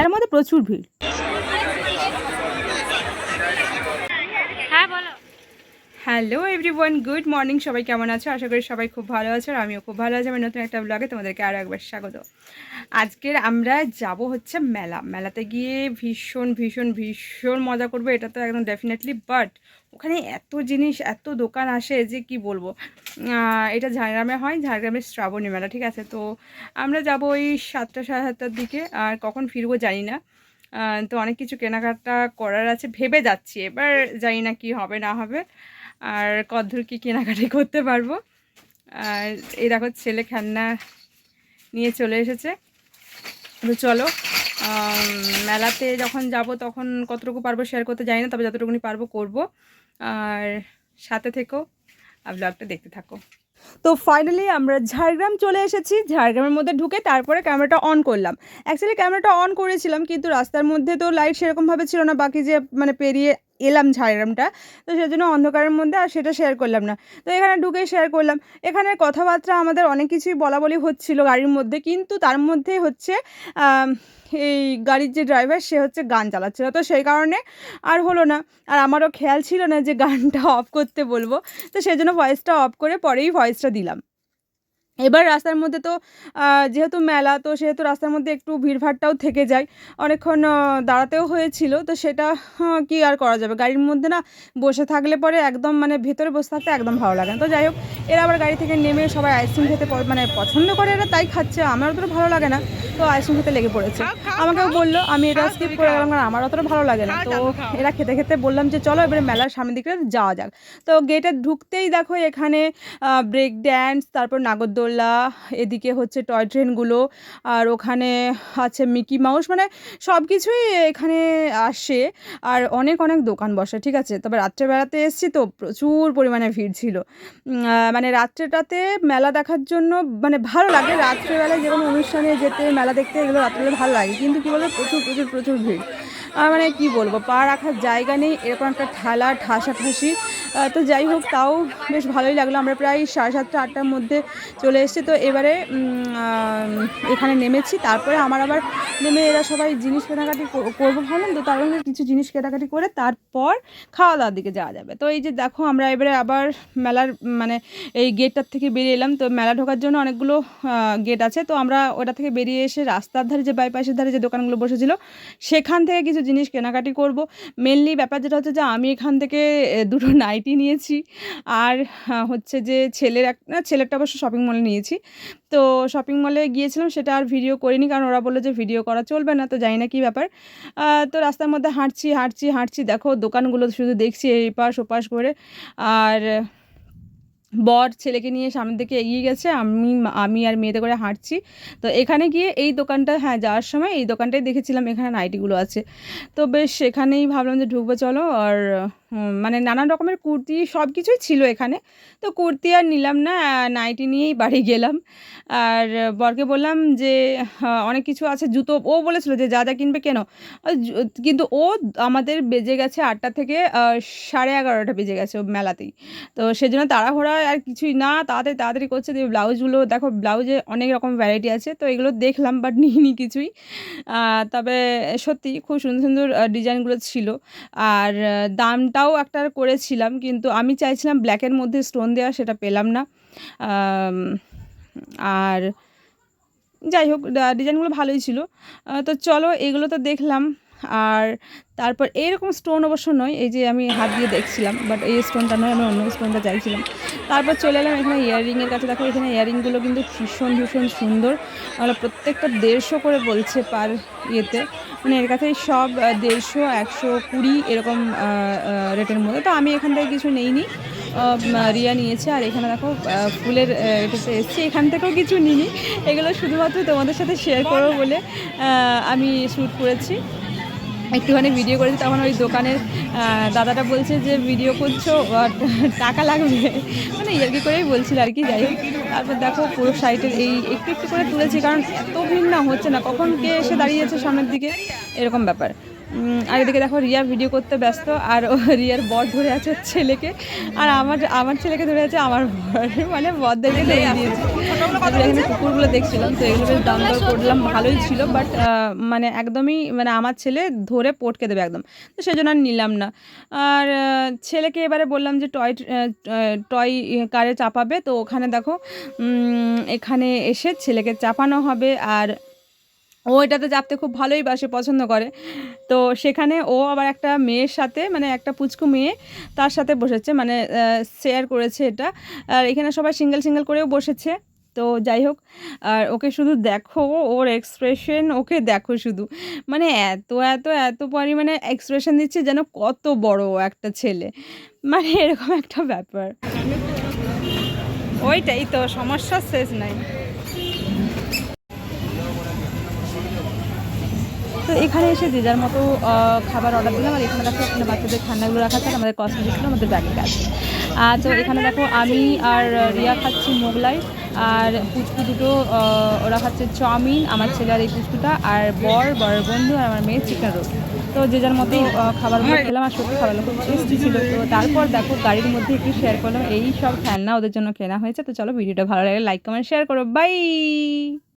এর মধ্যে প্রচুর ভিড়। Hello everyone, good morning. সবাই কেমন আছো? আশা করি সবাই খুব ভালো আছো আর আমিও খুব ভালো আছি। আমার নতুন একটা ব্লগে তোমাদেরকে আরও একবার স্বাগত। আজকের আমরা যাব হচ্ছে মেলা। মেলাতে গিয়ে ভীষণ ভীষণ ভীষণ মজা করব, এটা তো একদম ডেফিনেটলি বাট ওখানে এত জিনিস, এত দোকান আসে যে কি বলব? এটা ঝাড়গ্রামে হয় ঝাড়গ্রামের শ্রাবণী মেলা, ঠিক আছে? তো আমরা যাব ওই সাতটা, সাড়ে সাতটার দিকে। আর কখন ফিরবো জানি না। তো অনেক কিছু কেনাকাটা করার আছে, ভেবে যাচ্ছি। এবার জানি না কি হবে, না হবে। আর কদ্দূর কি কেনাকাটি করতে পারব? আর এই দেখো, ছেলে খেলনা নিয়ে চলে এসেছে। তো চলো মেলাতে যখন যাব তখন কতটুকু পারব শেয়ার করতে জানি না, তবে যতটুকুনি পারব করব। আর সাথে থেকো, আর ব্লগটা দেখতে থাকো। তো ফাইনালি আমরা ঝাড়গ্রাম চলে এসেছি। ঝাড়গ্রামের মধ্যে ঢুকে তারপরে ক্যামেরাটা অন করলাম। অ্যাকচুয়ালি ক্যামেরাটা অন করেছিলাম, কিন্তু রাস্তার মধ্যে তো লাইট সেরকমভাবে ছিল না, বাকি যে মানে পেরিয়ে এলাম ঝাড়গ্রামটা। তো সেজন্য অন্ধকারের মধ্যে আর সেটা শেয়ার করলাম না। তো এখানে ঢুকে শেয়ার করলাম। এখানে কথাবার্তা আমাদের অনেক কিছুই বলা বলি হচ্ছিল গাড়ির মধ্যে। কিন্তু তার মধ্যে হচ্ছে এই গাড়ির যে ড্রাইভার সে হচ্ছে গান চালাচ্ছিল। তো সেই কারণে আর হলো না। আর আমারও খেয়াল ছিল না যে গানটা অফ করতে বলব। তো সেই জন্য ভয়েসটা অফ করে পরেই ভয়েসটা দিলাম। এবার রাস্তার মধ্যে তো যেহেতু মেলা, তো সেহেতু রাস্তার মধ্যে একটু ভিড়ভাড়টাও থেকে যায়। অনেকক্ষণ দাঁড়াতেও হয়েছিল, তো সেটা কি আর করা যাবে? গাড়ির মধ্যে না বসে থাকলে পরে একদম মানে ভেতরে বসে থাকতে একদম ভালো লাগে না। তো যাই হোক, এরা আবার গাড়ি থেকে নেমে সবাই আইসক্রিম খেতে মানে পছন্দ করে, এরা তাই খাচ্ছে আমার অতটা ভালো লাগে না। তো আইসক্রিম খেতে লেগে পড়েছে। আমাকেও বলল আমি এটা স্কিপ করে গেলাম কারণ আমার অতটা ভালো লাগে না। তো এরা খেতে খেতে বললাম যে চলো এবারে মেলার সামনের দিকে যাওয়া যাক। তো গেটে ঢুকতেই দেখো এখানে ব্রেক ড্যান্স তারপর নাগরদোল্লা এদিকে হচ্ছে টয় ট্রেনগুলো আর ওখানে আছে মিকি মাউস মানে সব কিছুই এখানে আসে আর অনেক অনেক দোকান বসে ঠিক আছে? তবে রাত্রেবেলাতে এসেছি তো প্রচুর পরিমাণে ভিড় ছিল। মানে রাত্রেটাতে মেলা দেখার জন্য মানে ভালো লাগে। রাত্রেবেলায় যে কোনো অনুষ্ঠানে যেতে মেলা দেখতে এগুলো রাত্রে ভালো লাগে। কিন্তু কী বলব, প্রচুর প্রচুর প্রচুর ভিড়। আর মানে কি বলব, পা রাখার জায়গা নেই, এরকম একটা ঠেলা, ঠাসাঠাসি তো যাই হোক, তাও বেশ ভালোই লাগল। আমরা প্রায় সাড়ে সাতটা, আটটার মধ্যে চলে এসেছি। তো এবারে এখানে নেমেছি। তারপরে আমার আবার নেমে এরা সবাই জিনিস কেনাকাটি কর- করব ভাবলাম। তো তার কিছু জিনিস কেনাকাটি করে তারপর খাওয়া দাওয়ার দিকে যাওয়া যাবে। তো এই যে দেখো, আমরা এবারে আবার মেলার মানে এই গেটটার থেকে বেরিয়ে এলাম। তো মেলা ঢোকার জন্য অনেকগুলো গেট আছে। তো আমরা ওটা থেকে বেরিয়ে এসে রাস্তার ধারে যে বাইপাসের ধারে যে দোকানগুলো বসেছিল, সেখান থেকে কিছু জিনিস কেনাকাটি করব। মেনলি ব্যাপার যেটা হচ্ছে যে আমি এখান থেকে দুটো নাইটি নিয়েছি। আর হচ্ছে যে ছেলের এক, না, ছেলেরটা অবশ্য শপিং মলে নিয়েছি। তো শপিং মলে গিয়েছিলাম, সেটা আর ভিডিও করিনি, কারণ ওরা বলল যে ভিডিও করা চলবে না, তো জানি না কী ব্যাপার। তো রাস্তার মধ্যে হাঁটছি হাঁটছি হাঁটছি, দেখো দোকানগুলো শুধু দেখছি এই পাশ ওপাশ করে। আর বর ছেলেকে নিয়ে সামনের দিকে এগিয়ে গেছে, আমি আমি আর মেয়েতে করে হাঁটছি। তো এখানে গিয়ে এই দোকানটা হ্যাঁ যাওয়ার সময় এই দোকানটাই দেখেছিলাম, এখানে নাইটিগুলো আছে। তো বেশ সেখানেই ভাবলাম যে ঢুকবো, চলো, আর মানে নানান রকমের কুর্তি সব কিছুই ছিল এখানে। তো কুর্তি আর নিলাম না নাইটি নিয়েই বাড়ি গেলাম। আর বরকে বললাম যে অনেক কিছু আছে জুতো। ও বলেছিল যে যা যা কিনবে কেন। কিন্তু ও আমাদের বেজে গেছে আটটা থেকে সাড়ে এগারোটা বেজে গেছে ও মেলাতেই। তো সেজন্য তাড়াহুড়া আর কিছুই না তাড়াতাড়ি তাড়াতাড়ি করছে যে ব্লাউজগুলো দেখো ব্লাউজে অনেক রকম ভ্যারাইটি আছে তো এগুলো দেখলাম বাট নিইনি কিছুই। তবে সত্যি খুব সুন্দর সুন্দর ডিজাইনগুলো ছিল। আর আহ, দামটাও একটা করেছিলাম, কিন্তু আমি চাইছিলাম ব্ল্যাকের মধ্যে স্টোন দেওয়া, সেটা পেলাম না। আর যাই হোক ডিজাইনগুলো ভালোই ছিল। তো চলো, এগুলো তো দেখলাম। আর তারপর এইরকম স্টোন অবশ্য নয়, এই যে আমি হাত দিয়ে দেখছিলাম বাট এই স্টোনটা নয়, আমি অন্য স্টোনটা চাইছিলাম। তারপর চলে এলাম এখানে ইয়াররিংয়ের কাছে। দেখো, এখানে ইয়াররিংগুলো কিন্তু ভীষণ ভীষণ সুন্দর। আমরা প্রত্যেকটা দেড়শো করে বলছে পার ইয়েতে। মানে এর কাছে সব দেড়শো, একশো, কুড়ি এরকম রেটের মধ্যে। তো আমি এখান থেকে কিছু নেইনি। রিয়া নিয়েছে। আর এখানে দেখো ফুলের এটাতে এসছে। এখান থেকেও কিছু নিইনি। এগুলো শুধুমাত্র তোমাদের সাথে শেয়ার করব বলে আমি শ্যুট করেছি। একটুখানি ভিডিও করেছি, তখন ওই দোকানের দাদাটা বলছে যে ভিডিও করছ টাকা লাগবে। মানে ইয়ার্কি করেই বলছিল আর কি, যাই তারপর দেখো, পুরো সাইটের এই একটু একটু করে তুলেছি, কারণ এত ভিড় না হচ্ছে না। কখন কে এসে দাঁড়িয়েছে সামনের দিকে? এরকম ব্যাপার। আর এদিকে দেখো রিয়া ভিডিও করতে ব্যস্ত আর ও রিয়ার বর ধরে আছে ছেলেকে। আর আমার আমার ছেলেকে ধরে আছে আমার বর মানে বরদেরকে ধরে দিয়েছে। এখানে কুকুরগুলো দেখছিলাম তো এগুলো বেশ দাম দর করলাম ভালোই ছিল বাট মানে একদমই মানে আমার ছেলে ধরে পটকে দেবে একদম। তো সেই জন্য আর নিলাম না। আর ছেলেকে এবারে বললাম যে টয় টয় কারে চাপাবে তো ওখানে দেখো এখানে এসে ছেলেকে চাপানো হবে আর ও এটাতে চাপতে খুব ভালোই বাসে পছন্দ করে। তো সেখানে ও আবার একটা মেয়ের সাথে মানে একটা পুচকু মেয়ে, তার সাথে বসেছে মানে শেয়ার করেছে এটা। আর এখানে সবাই সিঙ্গেল সিঙ্গেল করেও বসেছে। তো যাই হোক, আর ওকে শুধু দেখো, ওর এক্সপ্রেশন ওকে দেখো শুধু। মানে এত এত এত পরিমাণে এক্সপ্রেশন দিচ্ছে যেন কত বড় একটা ছেলে। মানে এরকম একটা ব্যাপার। ওইটাই তো সমস্যার শেষ নাই। তো এখানে এসে যে যার মতো খাবার অর্ডার দিলাম আর এখানে দেখো এখানে বাচ্চাদের ঠান্ডাগুলো রাখা আছে আমাদের কসমেটিক্সগুলো আমাদের ব্যাগে আর তো এখানে দেখো আমি আর রিয়া খাচ্ছি মোগলাই আর পুচকু দুটো ওরা খাচ্ছে চাউমিন, আমার ছেলে আর এই পুচকুটা আর বর, বরের বন্ধু আর আমার মেয়ে চিকেন রোল তো যে যার মতো খাবারগুলো খেলাম আর সত্যি খাবারগুলো খুব টেস্টি ছিল। তো তারপর দেখো গাড়ির মধ্যে একটু শেয়ার করলাম, এই সব খেলনা ওদের জন্য কেনা হয়েছে। তো চলো ভিডিওটা ভালো লাগে লাইক কমেন্ট শেয়ার করো। বাই